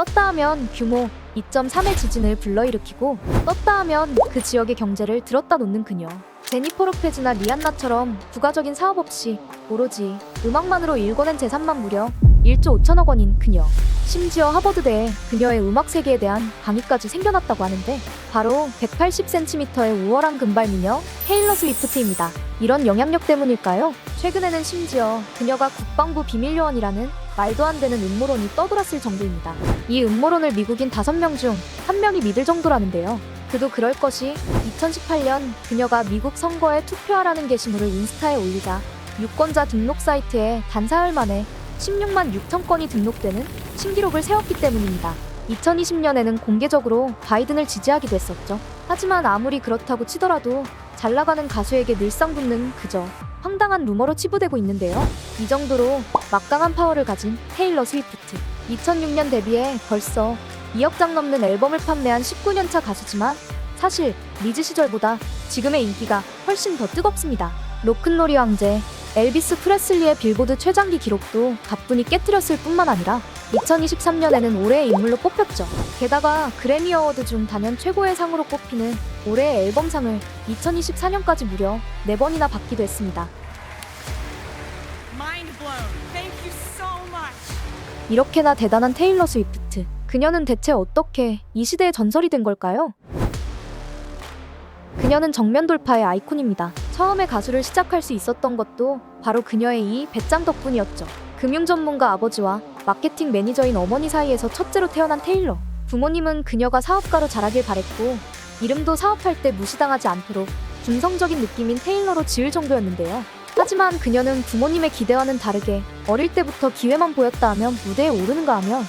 떴다 하면 규모 2.3의 지진을 불러일으키고 떴다 하면 그 지역의 경제를 들었다 놓는 그녀. 제니퍼 로페즈나 리안나처럼 부가적인 사업 없이 오로지 음악만으로 일궈낸 재산만 무려 1조 5천억 원인 그녀. 심지어 하버드대에 그녀의 음악 세계에 대한 강의까지 생겨났다고 하는데 바로 180cm의 우월한 금발 미녀 테일러 스위프트입니다. 이런 영향력 때문일까요? 최근에는 심지어 그녀가 국방부 비밀요원이라는 말도 안 되는 음모론이 떠돌았을 정도입니다. 이 음모론을 미국인 5명 중한 명이 믿을 정도라는데요. 그도 그럴 것이 2018년 그녀가 미국 선거에 투표하라는 게시물을 인스타에 올리자 유권자 등록 사이트에 단 사흘 만에 16만 6천 건이 등록되는 신기록을 세웠기 때문입니다. 2020년에는 공개적으로 바이든을 지지하기도 했었죠. 하지만 아무리 그렇다고 치더라도 잘 나가는 가수에게 늘상 붙는 그저 황당한 루머로 치부되고 있는데요. 이 정도로 막강한 파워를 가진 테일러 스위프트. 2006년 데뷔해 벌써 2억 장 넘는 앨범을 판매한 19년차 가수지만 사실 리즈 시절보다 지금의 인기가 훨씬 더 뜨겁습니다. 로큰롤이 왕제 엘비스 프레슬리의 빌보드 최장기 기록도 가뿐히 깨뜨렸을 뿐만 아니라 2023년에는 올해의 인물로 뽑혔죠. 게다가 그래미 어워드 중 단연 최고의 상으로 꼽히는 올해의 앨범상을 2024년까지 무려 4번이나 받기도 했습니다. 이렇게나 대단한 테일러 스위프트. 그녀는 대체 어떻게 이 시대의 전설이 된 걸까요? 그녀는 정면 돌파의 아이콘입니다. 처음에 가수를 시작할 수 있었던 것도 바로 그녀의 이 배짱 덕분이었죠. 금융 전문가 아버지와 마케팅 매니저인 어머니 사이에서 첫째로 태어난 테일러. 부모님은 그녀가 사업가로 자라길 바랬고 이름도 사업할 때 무시당하지 않도록 중성적인 느낌인 테일러로 지을 정도였는데요. 하지만 그녀는 부모님의 기대와는 다르게 어릴 때부터 기회만 보였다 하면 무대에 오르는가 하면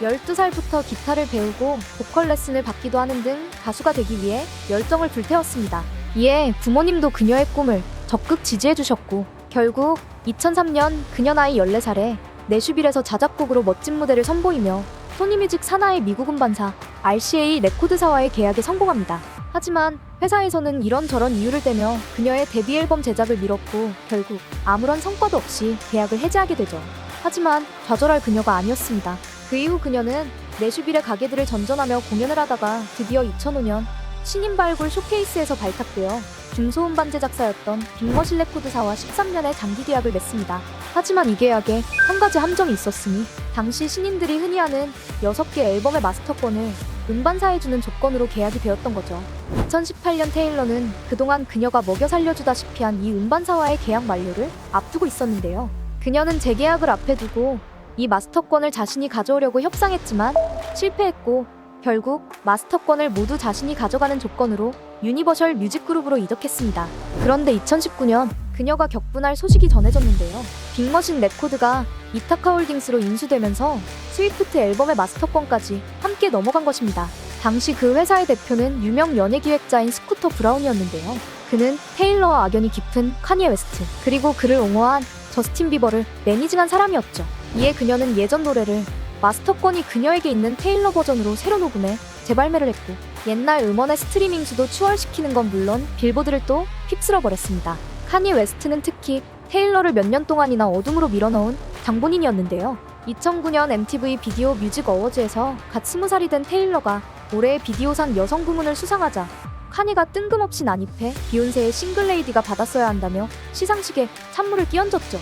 12살부터 기타를 배우고 보컬 레슨을 받기도 하는 등 가수가 되기 위해 열정을 불태웠습니다. 이에 부모님도 그녀의 꿈을 적극 지지해 주셨고 결국 2003년 그녀 나이 14살에 내슈빌에서 자작곡으로 멋진 무대를 선보이며 소니뮤직 산하의 미국 음반사 RCA 레코드사와의 계약에 성공합니다. 하지만 회사에서는 이런저런 이유를 대며 그녀의 데뷔 앨범 제작을 미뤘고 결국 아무런 성과도 없이 계약을 해지하게 되죠. 하지만 좌절할 그녀가 아니었습니다. 그 이후 그녀는 내슈빌의 가게들을 전전하며 공연을 하다가 드디어 2005년 신인 발굴 쇼케이스에서 발탁되어 중소음 반 제 작사였던 빅머신 레코드사와 13년의 장기 계약을 맺습니다. 하지만 이 계약에 한 가지 함정이 있었으니 당시 신인들이 흔히 하는 6개 앨범의 마스터권을 음반사에 주는 조건으로 계약이 되었던 거죠. 2018년 테일러는 그동안 그녀가 먹여 살려주다시피 한 이 음반사와의 계약 만료를 앞두고 있었는데요. 그녀는 재계약을 앞에 두고 이 마스터권을 자신이 가져오려고 협상했지만 실패했고 결국 마스터권을 모두 자신이 가져가는 조건으로 유니버셜 뮤직그룹으로 이적했습니다. 그런데 2019년 그녀가 격분할 소식이 전해졌는데요. 빅머신 레코드가 이타카 홀딩스로 인수되면서 스위프트 앨범의 마스터권까지 함께 넘어간 것입니다. 당시 그 회사의 대표는 유명 연예 기획자인 스쿠터 브라운이었는데요. 그는 테일러와 악연이 깊은 카니에 웨스트 그리고 그를 옹호한 저스틴 비버를 매니징한 사람이었죠. 이에 그녀는 예전 노래를 마스터권이 그녀에게 있는 테일러 버전으로 새로 녹음해 재발매를 했고 옛날 음원의 스트리밍 수도 추월시키는 건 물론 빌보드를 또 휩쓸어 버렸습니다. 카니 웨스트는 특히 테일러를 몇 년 동안이나 어둠으로 밀어넣은 장본인이었는데요. 2009년 MTV 비디오 뮤직 어워즈에서 갓 스무 살이 된 테일러가 올해의 비디오상 여성 부문을 수상하자 카니가 뜬금없이 난입해 비욘세의 싱글레이디가 받았어야 한다며 시상식에 찬물을 끼얹었죠.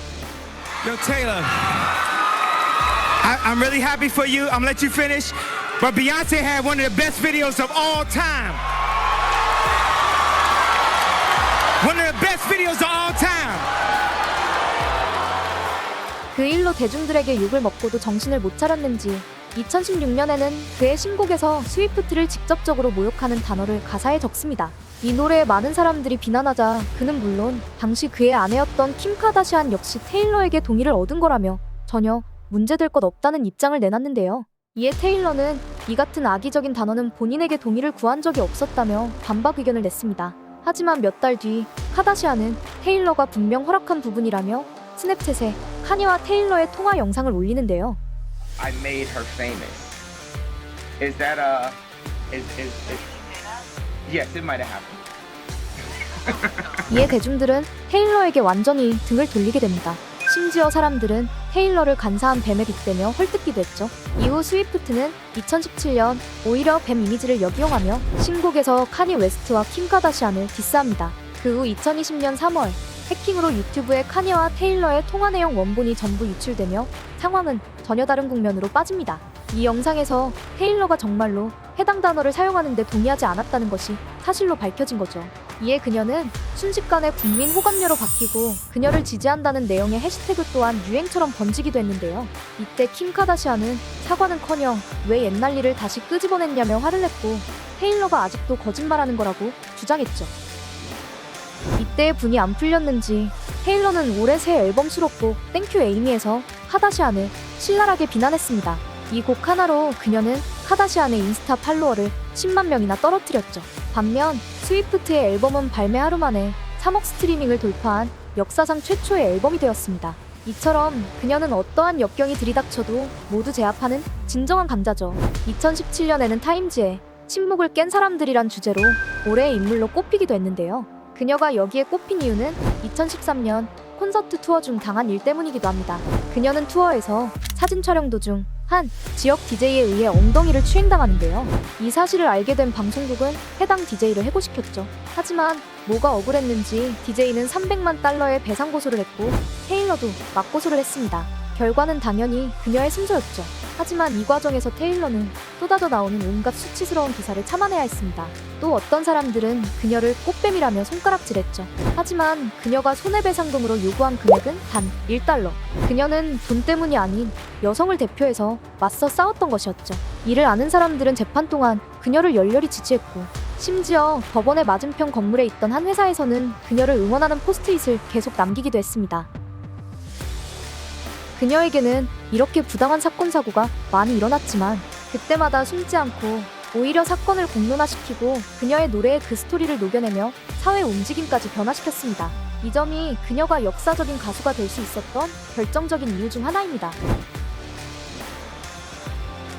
Yo. I, I'm really happy for you. I'm gonna let you finish. But Beyonce had one of the best videos of all time. One of the best videos of all time. 그 일로 대중들에게 욕을 먹고도 정신을 못 차렸는지 2016년에는 그의 신곡에서 스위프트를 직접적으로 모욕하는 단어를 가사에 적습니다. 이 노래에 많은 사람들이 비난하자 그는 물론 당시 그의 아내였던 킴 카다시안 역시 테일러에게 동의를 얻은 거라며 전혀 문제될 것 없다는 입장을 내놨는데요. 이에 테일러는 이 같은 악의적인 단어는 본인에게 동의를 구한 적이 없었다며 반박 의견을 냈습니다. 하지만 몇 달 뒤 카다시안은 테일러가 분명 허락한 부분이라며 스냅챗에 카니와 테일러의 통화 영상을 올리는데요. I made her famous. Is that a? Is is, is yes, it might have happened. 이에 대중들은 테일러에게 완전히 등을 돌리게 됩니다. 심지어 사람들은 테일러를 간사한 뱀에 빗대며 헐뜯기도 했죠. 이후 스위프트는 2017년 오히려 뱀 이미지를 역이용하며 신곡에서 카니 웨스트와 킴 카다시안을 디스합니다. 그 후 2020년 3월 해킹으로 유튜브에 카니와 테일러의 통화 내용 원본이 전부 유출되며 상황은 전혀 다른 국면으로 빠집니다. 이 영상에서 테일러가 정말로 해당 단어를 사용하는데 동의하지 않았다는 것이 사실로 밝혀진 거죠. 이에 그녀는 순식간에 국민 호감녀로 바뀌고 그녀를 지지한다는 내용의 해시태그 또한 유행처럼 번지기도 했는데요. 이때 킴 카다시안은 사과는커녕 왜 옛날 일을 다시 끄집어냈냐며 화를 냈고 테일러가 아직도 거짓말하는 거라고 주장했죠. 이때 분이 안 풀렸는지 테일러는 올해 새 앨범 수록곡 땡큐 에이미에서 카다시안을 신랄하게 비난했습니다. 이 곡 하나로 그녀는 카다시안의 인스타 팔로워를 10만 명이나 떨어뜨렸죠. 반면 스위프트의 앨범은 발매 하루 만에 3억 스트리밍을 돌파한 역사상 최초의 앨범이 되었습니다. 이처럼 그녀는 어떠한 역경이 들이닥쳐도 모두 제압하는 진정한 강자죠. 2017년에는 타임즈에 침묵을 깬 사람들이란 주제로 올해의 인물로 꼽히기도 했는데요. 그녀가 여기에 꼽힌 이유는 2013년 콘서트 투어 중 당한 일 때문이기도 합니다. 그녀는 투어에서 사진 촬영 도중 한 지역 DJ에 의해 엉덩이를 추행당하는데요. 이 사실을 알게 된 방송국은 해당 DJ를 해고시켰죠. 하지만 뭐가 억울했는지 DJ는 300만 달러의 배상 고소를 했고 테일러도 맞고소를 했습니다. 결과는 당연히 그녀의 승소였죠. 하지만 이 과정에서 테일러는 쏟아져 나오는 온갖 수치스러운 기사를 참아내야 했습니다. 또 어떤 사람들은 그녀를 꽃뱀이라며 손가락질했죠. 하지만 그녀가 손해배상금으로 요구한 금액은 단 1달러. 그녀는 돈 때문이 아닌 여성을 대표해서 맞서 싸웠던 것이었죠. 이를 아는 사람들은 재판 동안 그녀를 열렬히 지지했고 심지어 법원의 맞은편 건물에 있던 한 회사에서는 그녀를 응원하는 포스트잇을 계속 남기기도 했습니다. 그녀에게는 이렇게 부당한 사건 사고가 많이 일어났지만 그때마다 숨지 않고 오히려 사건을 공론화시키고 그녀의 노래에 그 스토리를 녹여내며 사회 움직임까지 변화시켰습니다. 이 점이 그녀가 역사적인 가수가 될 수 있었던 결정적인 이유 중 하나입니다.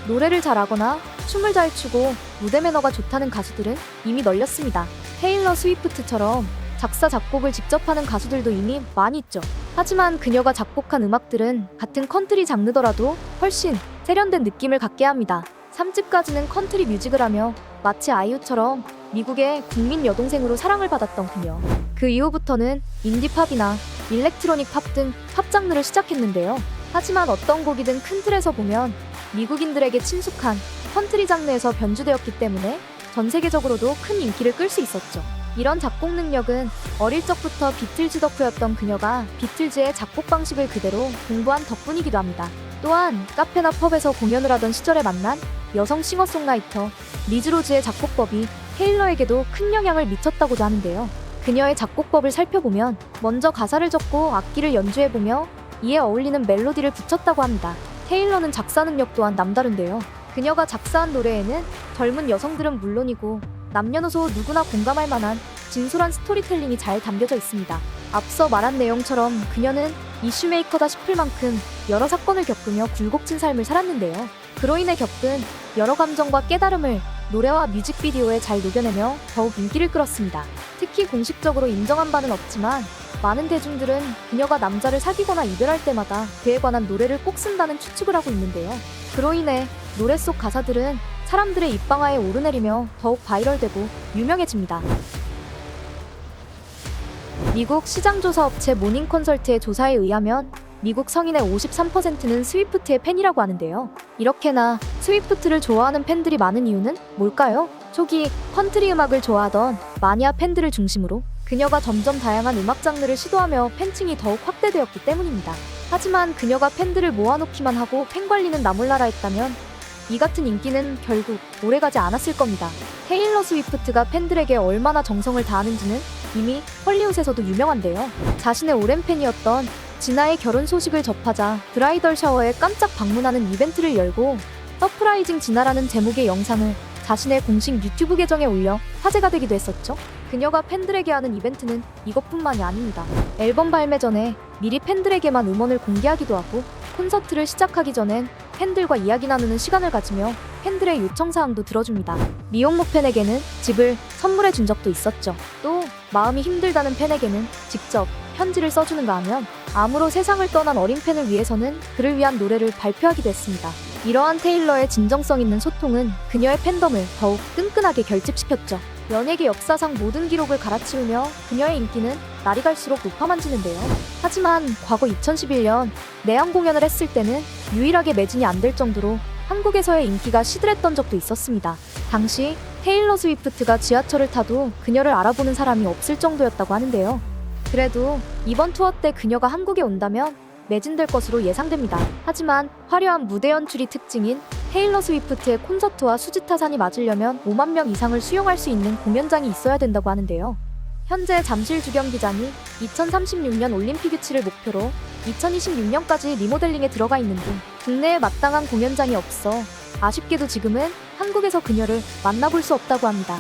노래를 잘하거나 춤을 잘 추고 무대 매너가 좋다는 가수들은 이미 널렸습니다. 테일러 스위프트처럼 작사 작곡을 직접 하는 가수들도 이미 많이 있죠. 하지만 그녀가 작곡한 음악들은 같은 컨트리 장르더라도 훨씬 세련된 느낌을 갖게 합니다. 3집까지는 컨트리 뮤직을 하며 마치 아이유처럼 미국의 국민 여동생으로 사랑을 받았던 그녀. 그 이후부터는 인디팝이나 일렉트로닉 팝 등 팝 장르를 시작했는데요. 하지만 어떤 곡이든 큰 틀에서 보면 미국인들에게 친숙한 컨트리 장르에서 변주되었기 때문에 전 세계적으로도 큰 인기를 끌 수 있었죠. 이런 작곡 능력은 어릴 적부터 비틀즈 덕후였던 그녀가 비틀즈의 작곡 방식을 그대로 공부한 덕분이기도 합니다. 또한 카페나 펍에서 공연을 하던 시절에 만난 여성 싱어송라이터 리즈 로즈의 작곡법이 테일러에게도 큰 영향을 미쳤다고도 하는데요. 그녀의 작곡법을 살펴보면 먼저 가사를 적고 악기를 연주해보며 이에 어울리는 멜로디를 붙였다고 합니다. 테일러는 작사 능력 또한 남다른데요. 그녀가 작사한 노래에는 젊은 여성들은 물론이고 남녀노소 누구나 공감할 만한 진솔한 스토리텔링이 잘 담겨져 있습니다. 앞서 말한 내용처럼 그녀는 이슈메이커다 싶을 만큼 여러 사건을 겪으며 굴곡진 삶을 살았는데요. 그로 인해 겪은 여러 감정과 깨달음을 노래와 뮤직비디오에 잘 녹여내며 더욱 인기를 끌었습니다. 특히 공식적으로 인정한 바는 없지만 많은 대중들은 그녀가 남자를 사귀거나 이별할 때마다 그에 관한 노래를 꼭 쓴다는 추측을 하고 있는데요. 그로 인해 노래 속 가사들은 사람들의 입방아에 오르내리며 더욱 바이럴되고 유명해집니다. 미국 시장조사 업체 모닝 컨설트의 조사에 의하면 미국 성인의 53%는 스위프트의 팬이라고 하는데요. 이렇게나 스위프트를 좋아하는 팬들이 많은 이유는 뭘까요? 초기 컨트리 음악을 좋아하던 마니아 팬들을 중심으로 그녀가 점점 다양한 음악 장르를 시도하며 팬층이 더욱 확대되었기 때문입니다. 하지만 그녀가 팬들을 모아놓기만 하고 팬 관리는 나 몰라라 했다면 이 같은 인기는 결국 오래가지 않았을 겁니다. 테일러 스위프트가 팬들에게 얼마나 정성을 다하는지는 이미 헐리우드에서도 유명한데요. 자신의 오랜 팬이었던 진아의 결혼 소식을 접하자 브라이덜 샤워에 깜짝 방문하는 이벤트를 열고 서프라이징 진아라는 제목의 영상을 자신의 공식 유튜브 계정에 올려 화제가 되기도 했었죠. 그녀가 팬들에게 하는 이벤트는 이것뿐만이 아닙니다. 앨범 발매 전에 미리 팬들에게만 음원을 공개하기도 하고 콘서트를 시작하기 전엔 팬들과 이야기 나누는 시간을 가지며 팬들의 요청 사항도 들어줍니다. 미혼모 팬에게는 집을 선물해 준 적도 있었죠. 또 마음이 힘들다는 팬에게는 직접 편지를 써주는가 하면 암으로 세상을 떠난 어린 팬을 위해서는 그를 위한 노래를 발표하기도 했습니다. 이러한 테일러의 진정성 있는 소통은 그녀의 팬덤을 더욱 끈끈하게 결집시켰죠. 연예계 역사상 모든 기록을 갈아치우며 그녀의 인기는 날이 갈수록 높아만지는데요. 하지만 과거 2011년 내한 공연을 했을 때는 유일하게 매진이 안 될 정도로 한국에서의 인기가 시들했던 적도 있었습니다. 당시 테일러 스위프트가 지하철을 타도 그녀를 알아보는 사람이 없을 정도였다고 하는데요. 그래도 이번 투어 때 그녀가 한국에 온다면 매진될 것으로 예상됩니다. 하지만 화려한 무대 연출이 특징인 테일러 스위프트의 콘서트와 수지타산이 맞으려면 5만 명 이상을 수용할 수 있는 공연장이 있어야 된다고 하는데요. 현재 잠실 주경기장이 2036년 올림픽 유치를 목표로 2026년까지 리모델링에 들어가 있는 등 국내에 마땅한 공연장이 없어 아쉽게도 지금은 한국에서 그녀를 만나볼 수 없다고 합니다.